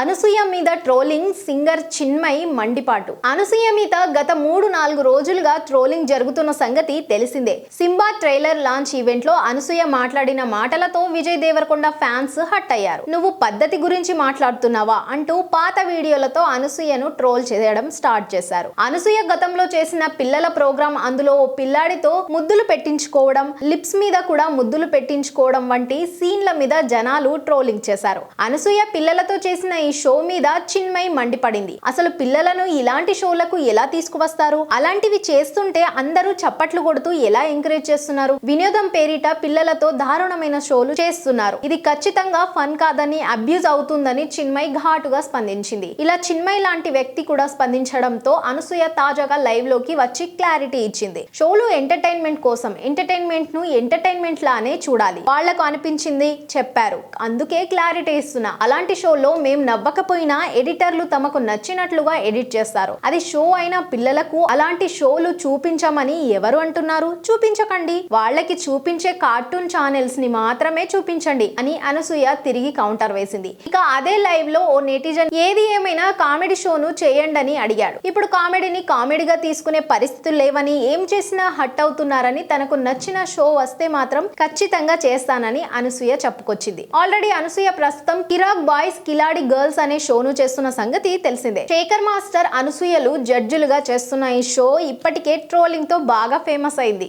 అనసూయ మీద trolling singer Chinmayi మండిపాటు. అనసూయ మీద గత మూడు నాలుగు రోజులుగా ట్రోలింగ్ జరుగుతున్న సంగతి తెలిసిందే. సింబా ట్రైలర్ లాంచ్ ఈవెంట్లో అనసూయ మాట్లాడిన మాటలతో విజయ్ దేవరకొండ ఫ్యాన్స్ హట్ అయ్యారు నువ్వు పద్ధతి గురించి మాట్లాడుతున్నావా? అంటూ పాత వీడియోలతో అనసూయను ట్రోల్ చేయడం స్టార్ట్ చేశారు. అనసూయ గతంలో చేసిన పిల్లల ప్రోగ్రాం అందులో ఓ పిల్లాడితో ముద్దులు పెట్టించుకోవడం లిప్స్ మీద కూడా ముద్దులు పెట్టించుకోవడం వంటి సీన్ల మీద జనాలు ట్రోలింగ్ చేశారు. అనసూయ పిల్లలతో చేసిన ఈ షో మీద చిన్మయి మండిపడింది. అసలు పిల్లలను ఇలాంటి షోలకు ఎలా తీసుకువస్తారు? అలాంటివి చేస్తుంటే అందరూ చప్పట్లు కొడుతూ ఎలా ఎంకరేజ్ చేస్తున్నారు? వినోదం పేరిట పిల్లలతో దారుణమైన షోలు చేస్తున్నారు. ఇది ఖచ్చితంగా ఫన్ కాదని అబ్యూజ్ అవుతుందని చిన్మయి ఘాటుగా స్పందించింది. ఇలా చిన్మయి లాంటి వ్యక్తి కూడా స్పందించడంతో అనసూయ తాజాగా లైవ్లోకి వచ్చి క్లారిటీ ఇచ్చింది. షోలు ఎంటర్టైన్మెంట్ కోసం ఎంటర్టైన్మెంట్ను ఎంటర్టైన్మెంట్ లానే చూడాలి. వాళ్ళకు అనిపించింది చెప్పారు. అందుకే క్లారిటీ ఇస్తున్నా. అలాంటి షోలో మేము నవ్వకపోయినా ఎడిటర్లు తమకు నచ్చినట్లుగా ఎడిట్ చేస్తారు. అది షో అయిన పిల్లలకు అలాంటి షోలు చూపించమని ఎవరు అంటున్నారు? చూపించకండి. వాళ్ళకి చూపించే కార్టూన్ ఛానల్స్ని మాత్రమే చూపించండి అని అనసూయ తిరిగి కౌంటర్ వేసింది. ఇక అదే లైవ్లో ఓ నెటిజన్ ఏది ఏమైనా కామెడీ షోను చేయండి అని అడిగాడు. ఇప్పుడు కామెడీని కామెడీగా తీసుకునే పరిస్థితులు లేవని ఏం చేసినా హట్ అవుతున్నారని తనకు నచ్చిన షో వస్తే మాత్రం ఖచ్చితంగా చేస్తానని అనసూయ చెప్పుకొచ్చింది. ఆల్రెడీ అనసూయ ప్రస్తుతం కిరాక్ బాయ్స్ కిలాడి గర్ల్స్ అనే షోను చేస్తున్న సంగతి తెలిసిందే. శేఖర్ మాస్టర్ అనసూయలు జడ్జిలుగా చేస్తున్న ఈ షో ఇప్పటికే ట్రోలింగ్తో బాగా ఫేమస్ అయింది.